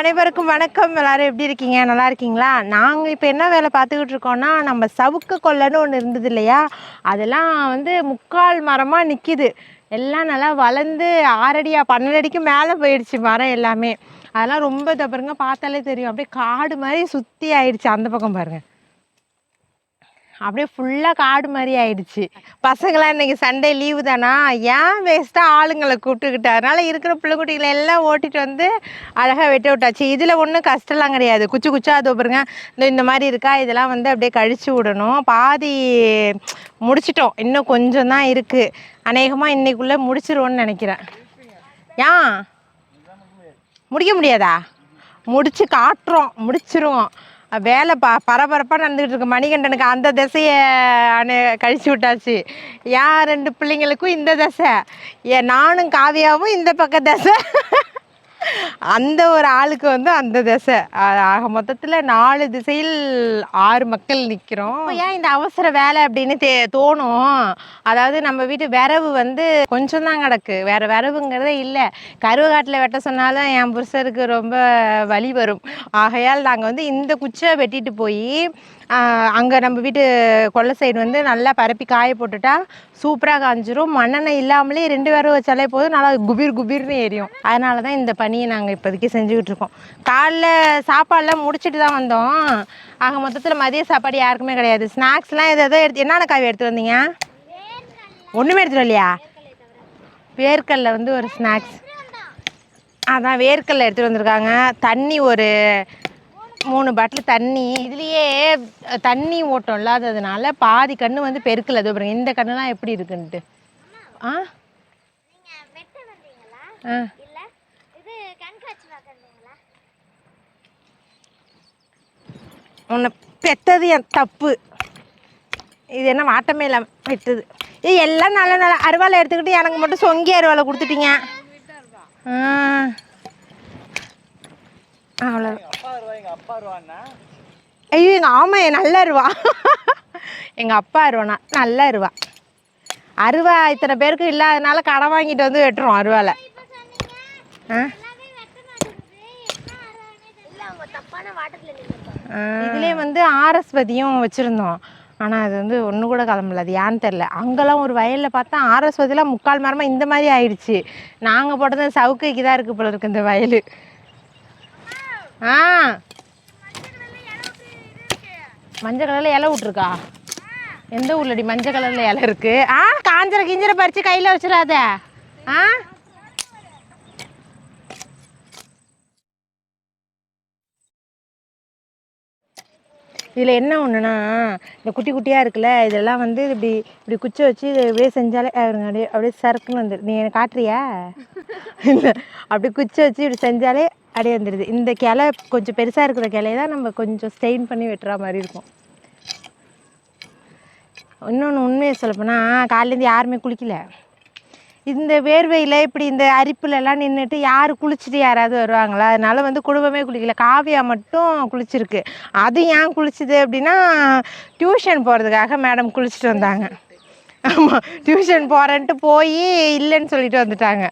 அனைவருக்கும் வணக்கம். எல்லாரும் எப்படி இருக்கீங்க? நல்லா இருக்கீங்களா? நாங்கள் இப்போ என்ன வேலை பார்த்துக்கிட்டு இருக்கோம்னா நம்ம சவுக்கு கொல்லைன்னு ஒன்று இருந்தது இல்லையா? அதெல்லாம் வந்து முக்கால் மரமாக நிற்கிது எல்லாம் நல்லா வளர்ந்து ஆறடியா பன்னெண்டு அடிக்கு மேலே போயிடுச்சு மரம் எல்லாமே. அதெல்லாம் ரொம்ப இதை பாருங்க பார்த்தாலே தெரியும். அப்படியே காடு மாதிரி சுற்றி ஆயிடுச்சு. அந்த பக்கம் பாருங்கள் அப்படியே ஃபுல்லாக காடு மாதிரி ஆயிடுச்சு. பசங்களாம் இன்னைக்கு சண்டே லீவு தானா? ஏன் வேஸ்ட்டாக ஆளுங்களை கூப்பிட்டுக்கிட்டு? அதனால் இருக்கிற பிள்ளைக்குட்டிகளை எல்லாம் ஓட்டிட்டு வந்து அழகாக வெட்ட விட்டாச்சு. இதில் ஒன்றும் கஷ்டம்லாம் கிடையாது. குச்சி குச்சா அது பாருங்க. இந்த இந்த மாதிரி இருக்கா? இதெல்லாம் வந்து அப்படியே கழிச்சு விடணும். பாதி முடிச்சிட்டோம். இன்னும் கொஞ்சம் தான் இருக்குது அநேகமாக இன்னைக்குள்ளே முடிச்சிருவோன்னு நினைக்கிறேன். ஏன்? முடிக்க முடியாதா? முடிச்சு காட்டுறோம். முடிச்சிருவோம். வேலை ப பரபரப்பாக நடந்துகிட்டு இருக்கு. மணிகண்டனுக்கு அந்த திசையை அனு கழிச்சு விட்டாச்சு. ஏன் ரெண்டு பிள்ளைங்களுக்கும் இந்த தசை? ஏ நானும் காவியாவும் இந்த பக்க திசை. அந்த ஒரு ஆளுக்கு வந்து அந்த திசை. ஆக மொத்தத்தில் நாலு திசையில் ஆறு மக்கள் நிற்கிறோம் ஏன் இந்த அவசர வேலை அப்படின்னு தே தோணும்? அதாவது நம்ம வீட்டு விரவு வந்து கொஞ்சம் தான் கிடக்கு. வேற விரவுங்கிறதே இல்லை. கருவகாட்டில் வெட்ட சொன்னாலும் என் புருஷருக்கு ரொம்ப வலி வரும். ஆகையால் நாங்கள் வந்து இந்த குச்சியை வெட்டிட்டு போய் அங்கே நம்ம வீட்டு கொல்லை சைடு வந்து நல்லா பரப்பி காய போட்டுட்டா சூப்பராக காஞ்சிரும். மண்ணெண்ணெய் இல்லாமலே ரெண்டு பேரும் வச்சாலே போதும். நல்லா குபீர் குபீர்னு எரியும். அதனால தான் இந்த பணியை நாங்கள் இப்போதைக்கு செஞ்சுக்கிட்டு இருக்கோம். காலைல சாப்பாடெலாம் முடிச்சிட்டு தான் வந்தோம். ஆக மொத்தத்தில் மதிய சாப்பாடு யாருக்குமே கிடையாது. ஸ்நாக்ஸ்லாம் எதை எதோ எடுத்து என்னென்ன காய் எடுத்து வந்தீங்க? ஒன்றுமே எடுத்துட்டு இல்லையா வேர்க்கல்ல வந்து ஒரு ஸ்நாக்ஸ் அதான் வேர்க்கல்ல எடுத்துகிட்டு வந்திருக்காங்க. தண்ணி ஒரு மூணு பாட்டில் தண்ணி. இதுலேயே தண்ணி ஓட்டம் இல்லாததுனால பாதி கன்று வந்து பெருக்கல. அது பாருங்க இந்த கண்ணுலாம் எப்படி இருக்குன்ட்டு. ஆ? ஆ. இல்ல இது உன்னை பெத்தது என் தப்பு. இது என்ன வாட்டமே இல்லாம வெட்டுது. ஏய் எல்லாம் நல்ல நல்ல அருவாளை எடுத்துக்கிட்டு எனக்கு மட்டும் சொங்கி அருவாளை கொடுத்துட்டீங்க. ஆ. அவ்வளோ ஐயோ எங்கள் ஆமாம் என் நல்ல அருவா. எங்கள் அப்பா அருவாண்ணா நல்ல அருவா. அருவா இத்தனை பேருக்கு இல்லாதனால கடன் வாங்கிட்டு வந்து வெட்டுறோம் அருவாலை. ஆ? இதுலேயே வந்து ஆரஸ்வதியும் வச்சுருந்தோம். ஆனால் அது வந்து ஒன்று கூட கிளம்பல அது ஏன்னு தெரில அங்கெல்லாம் ஒரு வயலில் பார்த்தா ஆரஸ்வதிலாம் முக்கால் மரமாக இந்த மாதிரி ஆயிடுச்சு. நாங்கள் போட்டது சவுக்கைக்கு தான் இருக்குது போல இருக்கு இந்த வயல். ஆ. மஞ்சள் கலரில் இலை விட்ருக்கா எந்த ஊர்லடி மஞ்சள் கலரில் இலை இருக்கு? ஆ காஞ்சரை கிஞ்சரை பறித்து கையில் வச்சிடாத. ஆ? இதில் என்ன ஒன்றுனா இந்த குட்டி குட்டியாக இருக்குல்ல இதெல்லாம் வந்து இப்படி இப்படி குச்சி வச்சு இதை இப்படியே செஞ்சாலே அவருங்க அப்படியே அப்படியே சரக்குன்னு வந்துடுது நீ எனக்கு காட்டுறியா? இல்லை அப்படி குச்சி வச்சு இப்படி செஞ்சாலே அப்படியே வந்துடுது இந்த கிளை கொஞ்சம் பெருசாக இருக்கிற கிளைய தான் நம்ம கொஞ்சம் ஸ்டெயின் பண்ணி வெட்டுற மாதிரி இருக்கும். இன்னொன்று உண்மையை சொல்லப்போனால் காலையிலேருந்து யாருமே குளிக்கல. இந்த வேர்வையில் இப்படி இந்த அரிப்புலலாம் நின்றுட்டு யார் குளிச்சுட்டு யாராவது வருவாங்களா? அதனால வந்து குடும்பமே குளிக்கல. காவியா மட்டும் குளிச்சிருக்கு. அது ஏன் குளிச்சுது அப்படின்னா டியூஷன் போகிறதுக்காக மேடம் குளிச்சுட்டு வந்தாங்க. ஆமாம் டியூஷன் போகிறேன்ட்டு போய் இல்லைன்னு சொல்லிட்டு வந்துட்டாங்க.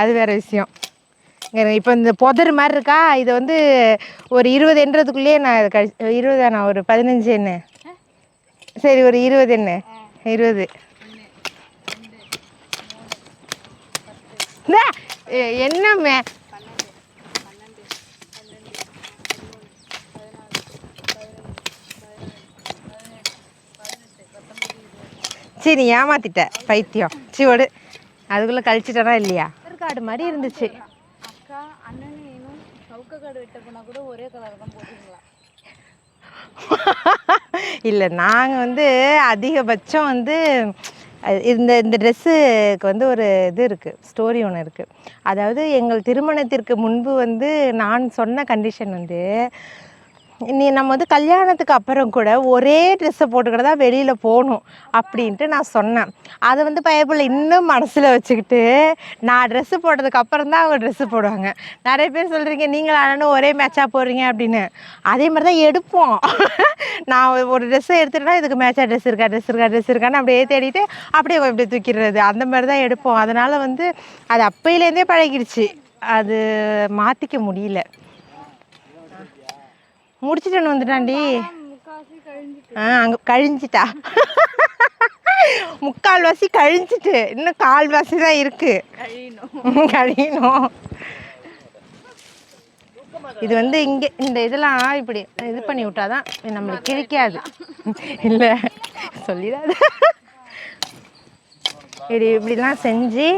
அது வேறு விஷயம். இப்போ இந்த புதர் மாதிரி இருக்கா? இதை வந்து ஒரு இருபது எண்ணுறதுக்குள்ளேயே நான் கழி இருபதா நான் ஒரு பதினஞ்சு என்ன? சரி ஒரு இருபது என்ன? இருபது. இந்தா, எ- என்ன மே? சரி நீ ஏமாத்திட்ட பைத்தியம். சிவோடு அதுக்குள்ளே கழிச்சிட்டனா இல்லையா? காடு மாதிரி இருந்துச்சு. அக்கா அண்ணன் இன்னும் சவுக்க காடு வெட்ட கூட ஒரே கலர் தான் போட்டுருங்களா? இல்லை நாங்கள் வந்து அதிகபட்சம் வந்து இந்த இந்த ட்ரெஸ்ஸுக்கு வந்து ஒரு இது இருக்குது ஸ்டோரி ஒன்று இருக்குது அதாவது எங்கள் திருமணத்திற்கு முன்பு வந்து நான் சொன்ன கண்டிஷன் வந்து நீ நம்ம வந்து கல்யாணத்துக்கு அப்புறம் கூட ஒரே ட்ரெஸ்ஸை போட்டுக்கிட்டு தான் வெளியில் போகணும் அப்படின்ட்டு நான் சொன்னேன். அதை வந்து பயப்புள்ள இன்னும் மனசில் வச்சுக்கிட்டு நான் ட்ரெஸ்ஸு போட்டதுக்கு அப்புறம் தான் அவங்க ட்ரெஸ்ஸு போடுவாங்க. நிறைய பேர் சொல்கிறீங்க நீங்கள் ஆனாலும் ஒரே மேட்சாக போடுறீங்க அப்படின்னு. அதே மாதிரி தான் எடுப்போம். நான் ஒரு ட்ரெஸ்ஸை எடுத்துட்டேன்னா இதுக்கு மேட்சாக ட்ரெஸ் இருக்கா ட்ரெஸ் இருக்கா ட்ரெஸ் இருக்கான்னு அப்படியே தேடிட்டு அப்படியே இப்படி தூக்கிடுறது. அந்த மாதிரி தான் எடுப்போம். அதனால் வந்து அது அப்பையிலேருந்தே பழகிடுச்சு. அது மாற்றிக்க முடியல. முடிச்சிட்டு வந்துட்டான்டி கழிஞ்சிட்டு. ஆ அங்கே கழிஞ்சிட்டா? முக்கால்வாசி கழிஞ்சிட்டு. இன்னும் கால்வாசி தான் இருக்கு. கழியணும். இது வந்து இங்கே இந்த இதெல்லாம் இப்படி இது பண்ணி விட்டாதான் நம்மளுக்கு கிழிக்காது. இல்லை சொல்லிடாது. இது இப்படிலாம் செஞ்சு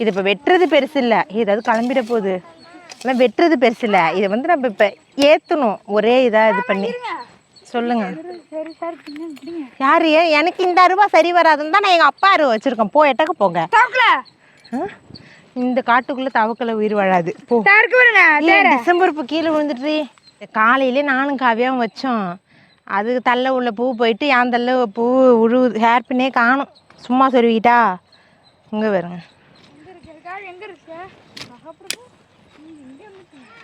இது இப்போ வெட்டுறது பெருசு இல்லை. ஏதாவது கிளம்பிட போகுது. ஆனால் வெட்டுறது பெருசு இல்லை இதை வந்து நம்ம இப்போ ஏற்றணும் ஒரே இதாக இது பண்ணி. சொல்லுங்க. யாரு? எனக்கு இந்த அருவா சரி வராதுன்னு தான் நான் எங்கள் அப்பா அருவா வச்சுருக்கேன் போ எட்டக்க போங்க? இந்த காட்டுக்குள்ளே தவக்கல உயிர் வாழாது. போ. டிசம்பர் இப்போ கீழே விழுந்துட்டு காலையிலே நானும் காவியாவும் வச்சோம். அது தள்ள உள்ள பூ போயிட்டு என் தள்ள பூ உழுவுது ஹேர் பின்னே காணும். சும்மா சொருவிட்டா. இங்கே வருங்க எங்க இருக்கு இருக்கா எங்க இருக்கு மகாபிரபு நீங்க இங்க வந்துட்டீங்க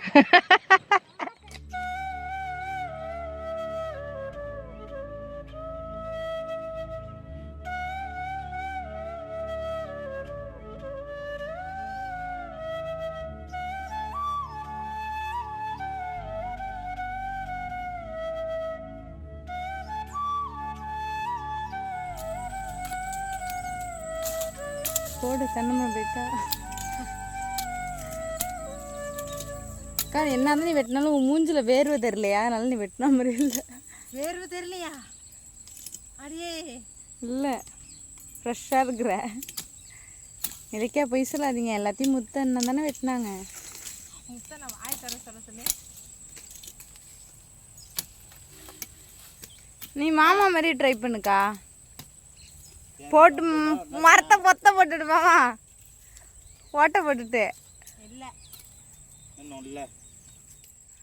போடு தென்னமா போயிட்டா. அக்கா என்ன இருந்தாலும் நீ வெட்டினாலும் உன் மூஞ்சில வேர்வை தெரியலையா? அதனால நீ வெட்டின மாதிரி இல்லை. வேர்வு தெரியலையா? அடியே. இல்லை. ஃப்ரெஷ்ஷாக இருக்கிற. இலக்கியா பொய் சொல்லாதீங்க. எல்லாத்தையும் முத்த அண்ணன் தானே வெட்டினாங்க. நான் வாய் தர சொல்ல சொல்லி. நீ மாமா மாதிரி ட்ரை பண்ணுக்கா. போட்டு மரத்தை பொத்த போட்டுட்டு மாமா. ஓட்டை போட்டுட்டு. இல்லை. இல்லை.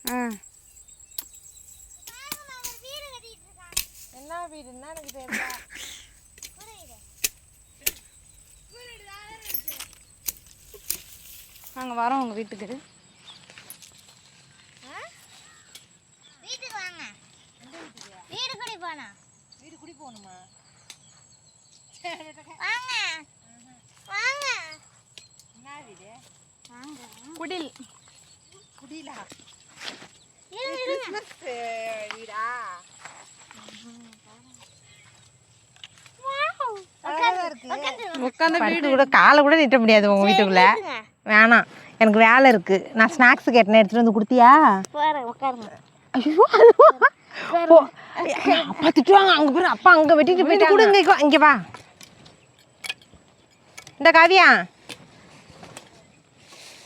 ஆ. என்ன வீடுன்னா எனக்கு தெரியல நாங்கள் வரோம் உங்கள் வீட்டுக்கு. வீட்டுக்கு வாங்க. வீடு குடி போனா. வீடு குடி போகணுமா? வாங்க. வாங்க. என்ன வீடு? குடில். குடிலா? இருங்க கிறிஸ்மஸ் வீடா. உட்காந்து கூட காலை கூட நீட்ட முடியாது உங்க வீட்டுக்குள்ள. வேணாம். எனக்கு வேலை இருக்கு. நான் ஸ்நாக்ஸ் கேட்டேன் எடுத்துட்டு வந்து கொடுத்தியா? போறேன் உட்காருங்க ஐயோ. அப்பா திட்டுவாங்க. அங்க போய் அப்பா அங்க வெட்டிட்டு போயிட்டு கூட இங்க வா, இங்க வா. இந்த காவியா நான் ஃபர்ஸ்ட் எல்லாத்தையும் இப்படி பண்ணிக்கோங்க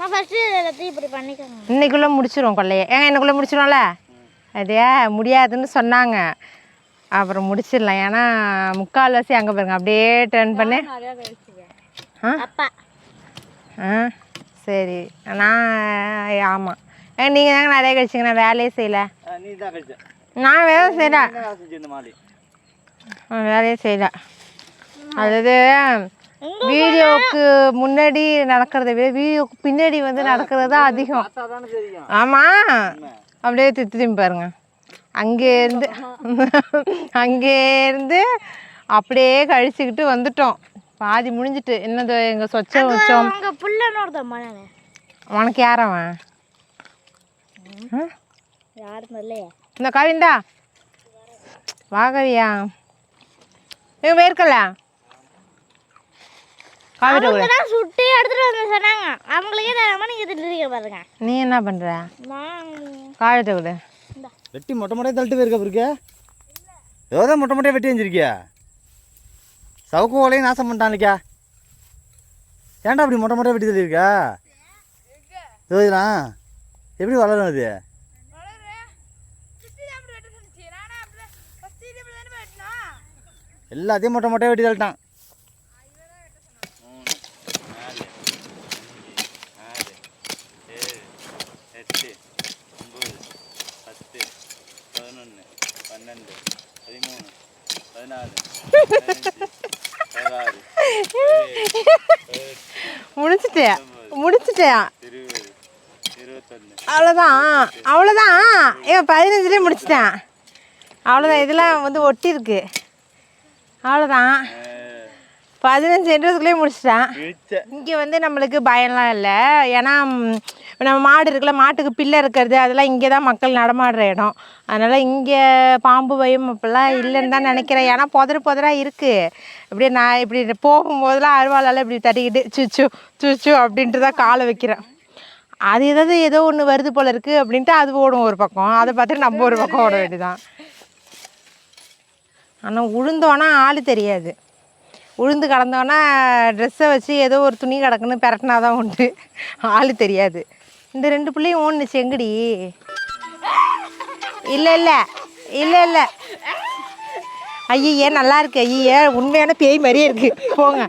இன்னைக்குள்ள முடிச்சிருவோம் கொள்ளைய. ஏங்க இன்னைக்குள்ள முடிச்சிருவோம்ல அதே முடியாதுன்னு சொன்னாங்க. அப்புறம் முடிச்சிடலாம். ஏன்னா முக்கால்வாசி அங்கே பாருங்க. அப்படியே டர்ன் பண்ணு. ஆ? சரி. நான் ஆமாம் ஏ நீங்கள் தாங்க நிறைய கழிச்சிங்க. நான் வேலையே செய்யலை. நீ தான் கழிச்ச. நான் வேலை செய்யல. நான் வேலையே செய்யல. அதாவது வீடியோவுக்கு முன்னாடி நடக்கிறத விட வீடியோவுக்கு பின்னாடி வந்து நடக்கிறது தான் அதிகம். பார்த்தா தானே தெரியும் ஆமாம் அப்படியே திரும்பி பாருங்க. அங்கேருந்து அங்கேருந்து அப்படியே கழிச்சுக்கிட்டு வந்துட்டோம். பாதி முடிஞ்சிட்டு. என்னது எங்கள் சொச்சம் வச்சோம் உனக்கு யார் அவன்? ஆ? யாரும் இல்லையே இந்த கவிந்தா. வா கவியா. இவங்க வேர்க்கல காவிரி கூட. தான் சுட்டி எடுத்துட்டு வந்து சொன்னாங்க. அவங்களுக்கே தராம நீங்க திட்டுறீங்க பாருங்க. நீ என்ன நான் காவிரி கூட. வெட்டி மொட்டை மொட்டையாக தள்ளிட்டு போயிருக்க பிறகு ஏதோ மொட்டை மொட்டையாக வெட்டி வச்சிருக்கியா சவுக்கு ஓலையும் நாசம் பண்ணிட்டான்லிக்கா ஏன்டா அப்படி மொட்டை மொட்டையாக வெட்டி தள்ளியிருக்கா யோசிக்கலாம் எப்படி வளரும் அது? எல்லாத்தையும் மொட்டை மொட்டையாக வெட்டி தள்ளிட்டான். இருபது இருபத்தொன்று அவ்வளோதான் அவ்வளோதான் ஏன் பதினஞ்சுலேயே முடிச்சிட்டேன். அவ்வளோதான் இதெல்லாம் வந்து ஒட்டியிருக்கு. அவ்வளோதான் பதினஞ்சு எண்பதுக்குள்ளேயே முடிச்சிட்டேன். இங்கே வந்து நம்மளுக்கு பயம்லாம் இல்லை. ஏன்னா இப்போ நம்ம மாடு இருக்குல்ல மாட்டுக்கு பிள்ளை இருக்கிறது அதெல்லாம் இங்கே தான் மக்கள் நடமாடுற இடம். அதனால் இங்கே பாம்பு பயம் அப்படிலாம் இல்லைன்னு தான் நினைக்கிறேன். ஏன்னா புதரு புதராக இருக்குது இப்படியே நான் இப்படி போகும்போதெல்லாம் அருவாளால் இப்படி தட்டிக்கிட்டு சுச்சு சுச்சு அப்படின்ட்டு தான் காலை வைக்கிறேன். அது ஏதாவது ஏதோ ஒன்று வருது போல் இருக்குது அப்படின்ட்டு அது ஓடும் ஒரு பக்கம். அதை பார்த்துட்டு நம்ம ஒரு பக்கம் ஓட வேண்டியதான் ஆனால் உளுந்தோன்னா ஆள் தெரியாது. உளுந்து கடந்தோன்னா ட்ரெஸ்ஸை வச்சு ஏதோ ஒரு துணி கிடக்குன்னு பெரட்டினா தான் உண்டு. ஆள் தெரியாது. இந்த ரெண்டு பிள்ளையும் ஓடுனுச்சு எங்கடி? இல்லை இல்லை இல்லை இல்லை. ஐயே நல்லா இருக்கு ஐயே உண்மையான பேய் மாதிரியே இருக்கு. போங்க.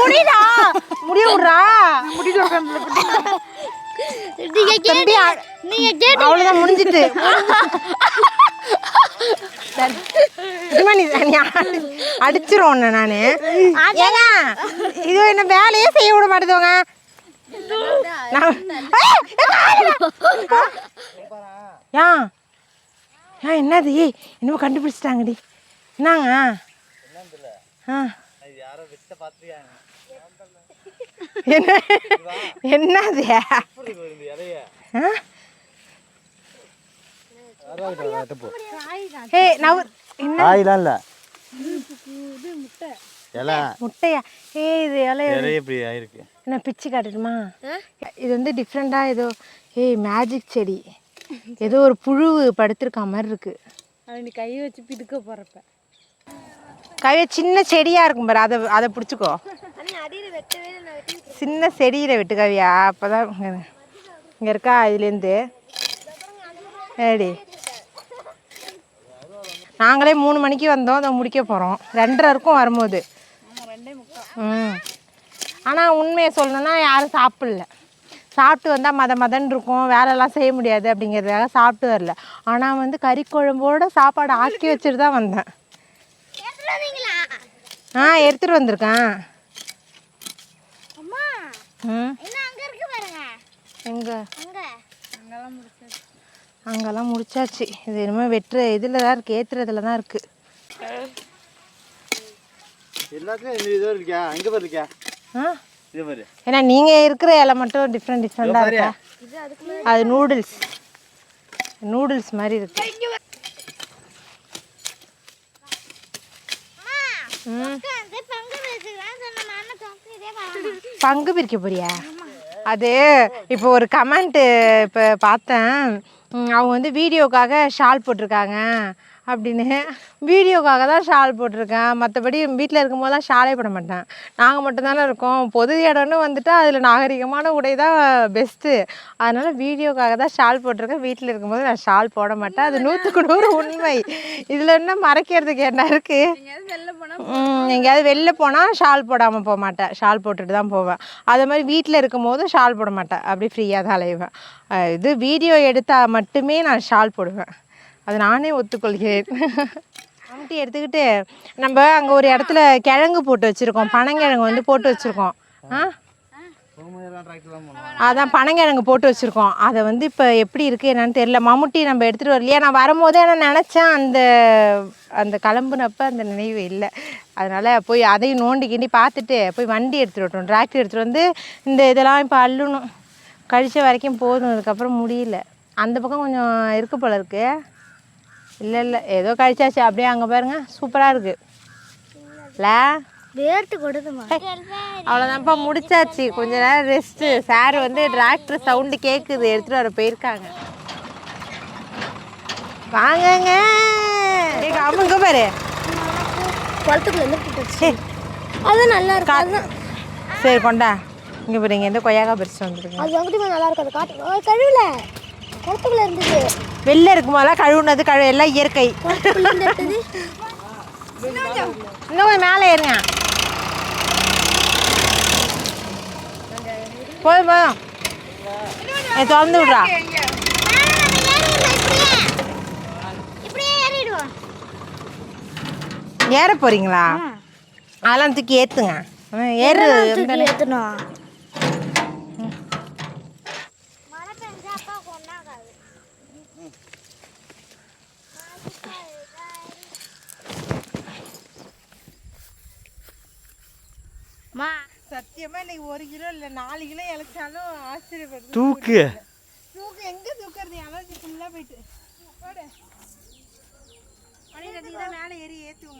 முடியுதா? முடிய விட்றா? நீங்க நீங்க கேட்டு அவ்வளோதான் முடிஞ்சிட்டு. சும்மா நீ நீ அடி- ஏங்க இது என்ன வேலையே செய்ய விட மாட்டேதுவங்க யா ஏன் என்னது? ஏய் என்னமோ கண்டுபிடிச்சிட்டாங்கடி. என்னங்க? ஆ. யாரோ விட்ட என்ன? என்னது? நவர் என்ன? காயெல்லாம் இல்லை. இலை. முட்டையா? ஏய் இது இப்படி ஆயிருக்கு. என்ன பிச்சு காட்டட்டுமா? இது வந்து டிஃப்ரெண்ட்டாக ஏதோ ஏய் மேஜிக் செடி. ஏதோ ஒரு புழு படுத்திருக்க மாதிரி இருக்கு. அவன் கை வச்சு பிதுக்க போகிறப்ப கவிய சின்ன செடியாக இருக்கும் பாரு. அதை அதை பிடிச்சிக்கோ. அடியில் வெட்டவே இல்லை சின்ன செடியில் விட்டு கவியா? அப்போ தான் இங்கே இருக்கா இதுலேருந்து? ஏடி. நாங்களே மூணு மணிக்கு வந்தோம் அதை முடிக்க போகிறோம் ரெண்டரை இருக்கும் வரும்போது. ம். ஆனால் உண்மையை சொல்லணும்னா யாரும் சாப்பிடல. சாப்பிட்டு வந்தால் மத மதன் இருக்கும் வேலைலாம் செய்ய முடியாது அப்படிங்கிறதுக்காக சாப்பிட்டு வரல. ஆனால் வந்து கறி குழம்போட சாப்பாடு ஆக்கி வச்சுட்டு தான் வந்தேன். ஆ எடுத்துகிட்டு வந்திருக்கேன். அம்மா ம். என்ன அங்கே இருக்கு பாருங்க. எங்கே? அங்கெல்லாம் முடிச்சாச்சு. இது இனிமேல் வெட்டுற இதில் தான் இருக்குது ஏற்றுறதுல தான் இருக்குது எல்லாத்துலயும் இந்த இது இருக்கியா அங்க பாரு இருக்கியா ஆ? இது பாரு. ஏன்னா நீங்கள் இருக்கிற இலை மட்டும் டிஃப்ரெண்ட் டிஃப்ரெண்ட்டாக இருக்கா? அது நூடுல்ஸ் நூடுல்ஸ் மாதிரி இருக்கு. பங்கு பிரிக்க போறியா? அது இப்போ ஒரு கமெண்ட்டு இப்போ பார்த்தேன். அவங்க வந்து வீடியோக்காக ஷால் போட்டிருக்காங்க அப்படின்னு. வீடியோக்காக தான் ஷால் போட்டிருக்கேன். மற்றபடி வீட்டில் இருக்கும்போதெல்லாம் ஷாலே போட மாட்டேன். நாங்கள் மட்டும்தானே இருக்கோம். பொது இடம்னு வந்துட்டா அதில் நாகரிகமான உடை தான் பெஸ்ட்டு அதனால் வீடியோக்காக தான் ஷால் போட்டிருக்கேன். வீட்டில் இருக்கும்போது நான் ஷால் போட மாட்டேன். அது நூற்றுக்கு நூறு உண்மை. இதில் என்ன மறைக்கிறதுக்கு என்ன இருக்குது எங்கேயாவது வெளில போனால் ஷால் போடாமல் போக மாட்டேன். ஷால் போட்டுட்டு தான் போவேன். அதே மாதிரி வீட்டில் இருக்கும்போது ஷால் போட மாட்டேன். அப்படி ஃப்ரீயாக தான் அலைவேன். இது வீடியோ எடுத்தால் மட்டுமே நான் ஷால் போடுவேன். அது நானே ஒத்துக்கொள்கிறேன். அம்ட்டி எடுத்துக்கிட்டு நம்ம அங்கே ஒரு இடத்துல கிழங்கு போட்டு வச்சுருக்கோம். பனங்கிழங்கு வந்து போட்டு வச்சுருக்கோம். ஆ. அதான் பனங்கிழங்கு போட்டு வச்சுருக்கோம். அதை வந்து இப்போ எப்படி இருக்குது என்னன்னு தெரியல. மம்முட்டி நம்ம எடுத்துகிட்டு வரலையா? நான் வரும்போதே நான் நினச்சேன் அந்த அந்த கிளம்புனப்ப அந்த நினைவு இல்லை. அதனால் போய் அதையும் நோண்டி கிண்டி பார்த்துட்டு போய் வண்டி எடுத்துகிட்டு வரட்டும். டிராக்டர் எடுத்துகிட்டு வந்து இந்த இதெல்லாம் இப்போ அள்ளணும். கழிச்ச வரைக்கும் போதும். அதுக்கப்புறம் முடியல. அந்த பக்கம் கொஞ்சம் இருக்கு போல இருக்கு. இல்லை இல்லை. ஏதோ கழிச்சாச்சு. அப்படியே அங்கே பாருங்கள் சூப்பராக இருக்குது இல்லை. வேர்த்து கொடுதுமா அவ்வளோதான்ப்பா முடிச்சாச்சு. கொஞ்ச நேரம் ரெஸ்ட்டு சார் வந்து டிராக்டர் சவுண்டு கேட்குது எடுத்துகிட்டு வர போயிருக்காங்க. வாங்கங்க. அவங்க பாரு. குளத்துக்குள்ள இருந்து அது நல்லா இருக்கு அதுதான். சரி கொண்டா. இங்கே பாரு இங்கே எந்த கொய்யாக்கா பறிச்சு வந்துருங்க. அது வாங்கிட்டு நல்லா இருக்கு அது காட்டு கழுவில. குளத்துக்குள்ள இருந்தது. வெளில இருக்கும்போதெல்லாம் கழுவுனது கழு எல்லாம் இயற்கை. இருந்து இன்னும் கொஞ்சம் மேலே ஏறுங்க. போதும் போதும். ஏ, திறந்து விட்றா. ஏற போறீங்களா? அதெல்லாம் தூக்கி ஏற்றுங்க ஏறு ஏற்றணும் மழை பெஞ்சா அப்பா கொண்டாகாது மா சத்தியமா இன்னைக்கு ஒரு கிலோ இல்லை நாலு கிலோ இழைச்சாலும் ஆச்சரியப்படுது. தூக்கு. தூக்கு எங்க தூக்குறது? அலர்ஜி ஃபுல்லாக போயிட்டு. போடு. மணி ரெண்டு தான் மேலே ஏறி ஏற்றுவோம்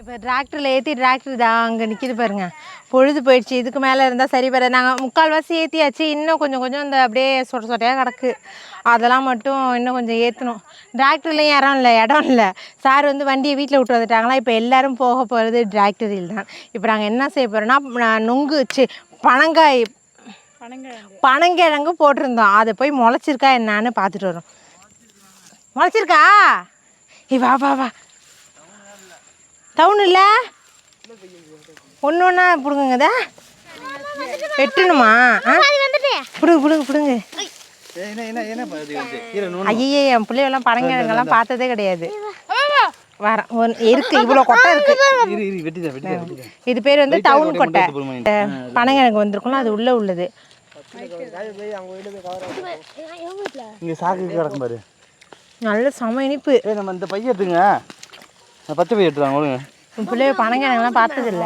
இப்போ டிராக்டரில் ஏற்றி டிராக்டர் தான் அங்கே நிற்கிது பாருங்க. பொழுது போயிடுச்சு. இதுக்கு மேலே இருந்தால் சரி வர நாங்கள் முக்கால்வாசி ஏற்றியாச்சு இன்னும் கொஞ்சம் கொஞ்சம் இந்த அப்படியே சொட்ட சொட்டையாக கிடக்கு. அதெல்லாம் மட்டும் இன்னும் கொஞ்சம் ஏற்றணும் டிராக்டர்லேயும் இடம் இல்லை இடம் இல்லை. சார் வந்து வண்டியை வீட்டில் விட்டு வந்துட்டாங்களா? இப்போ எல்லாரும் போக போகிறது டிராக்டரில் தான். இப்போ நாங்கள் என்ன செய்ய போகிறோன்னா நொங்கு சி பனங்காய் பனங்கிழங்கு போட்டிருந்தோம். அதை போய் முளைச்சிருக்கா என்னான்னு பார்த்துட்டு வரோம். முளைச்சிருக்கா? ஏய் வா வா வா. டவுன் இல்லை? ஒன்று ஒன்றா பிடுங்குங்கதா வெட்டணுமா? பிடுங்க பிடுங்க பிடுங்க. ஐயே என் பிள்ளைகள்லாம் பனங்கிழங்கெல்லாம் பார்த்ததே கிடையாது. வரேன் இருக்கு இவ்வளோ கொட்டை இருக்கு. இது பேர் வந்து டவுன் கொட்டை? பனங்கிழங்கு வந்திருக்கும்ல அது உள்ளே உள்ளது. இங்க சாக்கு கிடக்கும் பாரு. நல்ல செம இனிப்பு. நம்ம இந்த பைய எடுத்துங்க. நான் பச்சை பைய எடுத்துவாங்க ஒழுங்க. என் பிள்ளைய பனங்கிழங்கெல்லாம் பார்த்ததில்ல.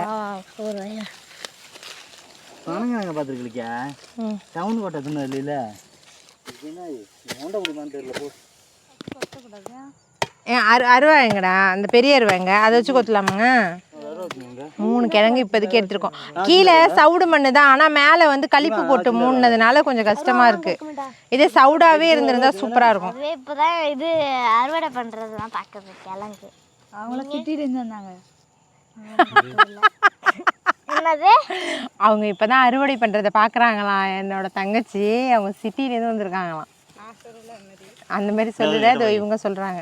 பணங்க நாங்கள் பார்த்துருக்கலிக்கா ம். டவுன் கோட்டை தின்னு இல்லையில? என்ன நோண்ட முடியுமான்னு தெரியல போ. ஏன் அரு அருவாங்கடா அந்த பெரிய அருவாங்க அதை வச்சு கொத்தலாமாங்க? மூணு கிழங்கு இப்போதைக்கு எடுத்திருக்கோம். கீழே சவுடு மண்ணு தான். ஆனால் மேலே வந்து களிப்பு போட்டு மூணுனதுனால கொஞ்சம் கஷ்டமா இருக்கு. இதே சவுடாவே இருந்திருந்தா சூப்பராக இருக்கும். அதுவே இப்போதான் இது அறுவடை பண்ணுறது தான் பார்க்குறது கிழங்கு. அவங்கள திட்டிட்டு இருந்தாங்க என்னது? அவங்க இப்பதான் அறுவடை பண்றதை பார்க்கறாங்களாம் என்னோட தங்கச்சி அவங்க சிட்டிலேருந்து வந்திருக்காங்களாம். அந்த மாதிரி சொல்லுதே அது இவங்க சொல்றாங்க.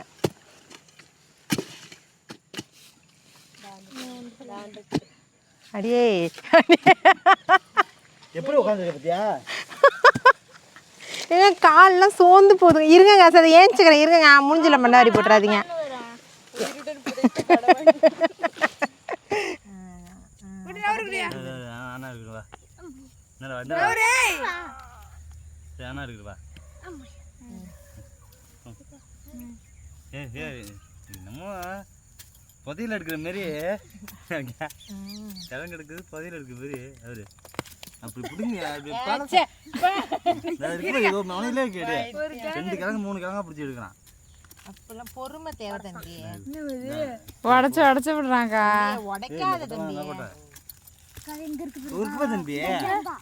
அடியே. எப்படி உட்காந்துருக்க பத்தியா? ஏங்க கால்லாம் சோர்ந்து போகுதுங்க இருங்கங்க சார் ஏஞ்சுக்கிறேன். இருங்கங்க முடிஞ்சில மண்டாரி போட்டுறாதீங்க ஆனா இருக்குது வா என்னடா என்னடா? ஆனா இருக்குது வா. ஏ ஏ என்னமோ புதையில எடுக்கிற மாரி. கிழங்கு எடுக்குது புதையில எடுக்கிற மாரி. அவரு அப்படி பிடிங்க மனையிலே கேடு ரெண்டு கிழங்கு மூணு கிழங்கா பிடிச்சி எடுக்கிறான். அப்பெல்லாம் பொறுமை தேவை தம்பி. உடச்சி உடச்சி விடுறாங்க. உடைக்காத தம்பி. உருப்பா தம்பி. ஆனா,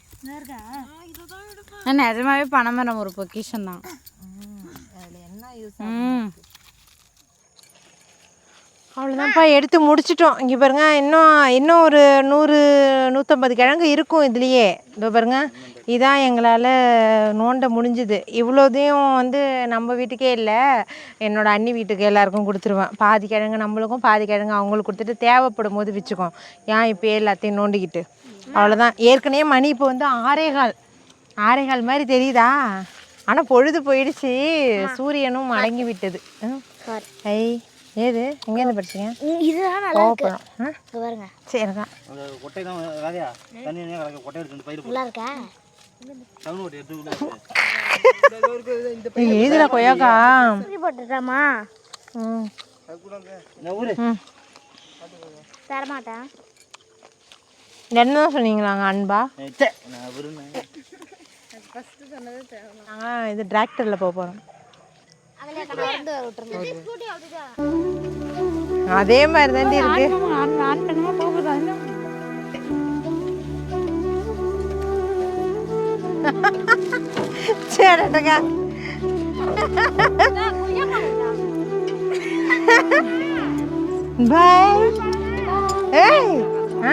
நிஜமாவே பனைமரம் ஒரு பொக்கிஷன் தான். அவ்வளோதான்ப்பா எடுத்து முடிச்சிட்டோம். இங்கே பாருங்க இன்னும் இன்னும் ஒரு நூறு நூற்றம்பது கிழங்கு இருக்கும் இதுலேயே. இதோ பாருங்க இதான் எங்களால் நோண்ட முடிஞ்சுது. இவ்வளோதையும் வந்து நம்ம வீட்டுக்கே இல்லை என்னோட அண்ணி வீட்டுக்கு எல்லாருக்கும் கொடுத்துருவேன். பாதி கிழங்கு நம்மளுக்கும் பாதி கிழங்கு அவங்களுக்கு கொடுத்துட்டு தேவைப்படும் போது வச்சுக்கோம் ஏன் இப்போ எல்லாத்தையும் நோண்டிக்கிட்டு? அவ்வளோதான் ஏற்கனவே மணி இப்போ வந்து ஆறேகால் ஆறேகால் மாதிரி தெரியுதா? ஆனால் பொழுது போயிடுச்சு. சூரியனும் அடங்கி விட்டது. ஐ ஏது? எங்கேருந்து படிச்சீங்க? இதுதான் நல்லா இருக்கு. இங்க பாருங்க. கொட்டை தான் ராஜா தண்ணி என்ன கிடக்கு கொட்டை எடுத்து ரெண்டு பயிர் போட்டு. நல்லா இருக்கா? டவுன் கொட்டை எடுத்து உள்ள எழுதுல கொய்யாக்கா. போட்டுட்டாமா ம். தரமாட்டேன். என்ன சொன்னீங்களாங்க அன்பா? நாங்கள் இது டிராக்டரில் போக போகிறோம் அதே மாதிரி தாண்டி இருக்கு. சரிக்கா பாய் ஏய் ஆ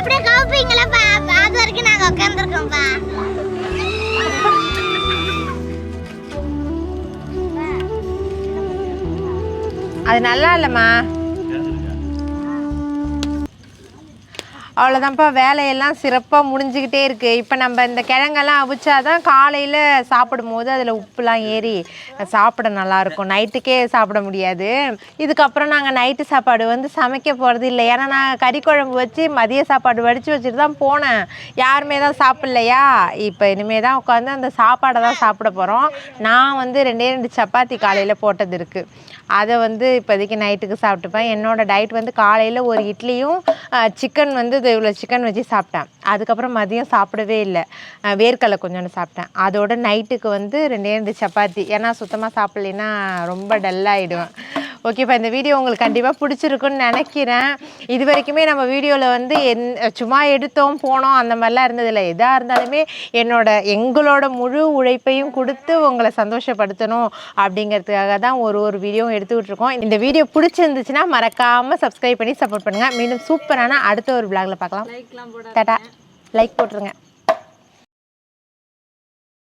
அப்படியே கவுப்பீங்களப்பா அது வரைக்கும் நாங்க உட்காந்துருக்கோம்ப்பா அது நல்லா இல்லைம்மா. அவ்வளோதான்ப்பா வேலையெல்லாம் சிறப்பாக முடிஞ்சுக்கிட்டே இருக்குது இப்போ நம்ம இந்த கிழங்கெல்லாம் அவிச்சாதான் காலையில் சாப்பிடும்போது அதில் உப்புலாம் ஏறி சாப்பிட நல்லாயிருக்கும். நைட்டுக்கே சாப்பிட முடியாது. இதுக்கப்புறம் நாங்கள் நைட்டு சாப்பாடு வந்து சமைக்க போகிறது இல்லை. ஏன்னா நான் கறி குழம்பு வச்சு மதிய சாப்பாடு வடித்து வச்சுட்டு தான் போனேன். யாருமே தான் சாப்பிட்லையா? இப்போ இனிமேல் தான் உட்காந்து அந்த சாப்பாடை தான் சாப்பிட போகிறோம் நான் வந்து ரெண்டே ரெண்டு சப்பாத்தி காலையில் போட்டது இருக்குது அதை வந்து இப்போதைக்கு நைட்டுக்கு சாப்பிட்டுப்பேன். என்னோடய டயட் வந்து காலையில் ஒரு இட்லியும் சிக்கன் வந்து இவ்வளோ சிக்கன் வச்சு சாப்பிட்டேன். அதுக்கப்புறம் மதியம் சாப்பிடவே இல்லை. வேர்க்கடலை கொஞ்சோண்டு சாப்பிட்டேன். அதோட நைட்டுக்கு வந்து ரெண்டே ரெண்டு சப்பாத்தி. ஏன்னா சுத்தமாக சாப்பிட்லைன்னா ரொம்ப டல்லாகிடுவேன் ஓகேப்பா இந்த வீடியோ உங்களுக்கு கண்டிப்பாக பிடிச்சிருக்குன்னு நினைக்கிறேன். இது வரைக்குமே நம்ம வீடியோவில் வந்து என் சும்மா எடுத்தோம் போனோம் அந்த மாதிரிலாம் இருந்ததில்லை. எதாக இருந்தாலுமே என்னோட எங்களோட முழு உழைப்பையும் கொடுத்து உங்களை சந்தோஷப்படுத்தணும் அப்படிங்கிறதுக்காக தான் ஒரு ஒரு வீடியோவும் எடுத்துக்கிட்டு இருக்கோம். இந்த வீடியோ பிடிச்சிருந்துச்சுன்னா மறக்காமல் சப்ஸ்கிரைப் பண்ணி சப்போர்ட் பண்ணுங்கள் மீண்டும் சூப்பரான அடுத்த ஒரு vlogல பார்க்கலாம். டாட்டா லைக் போட்டுருங்க.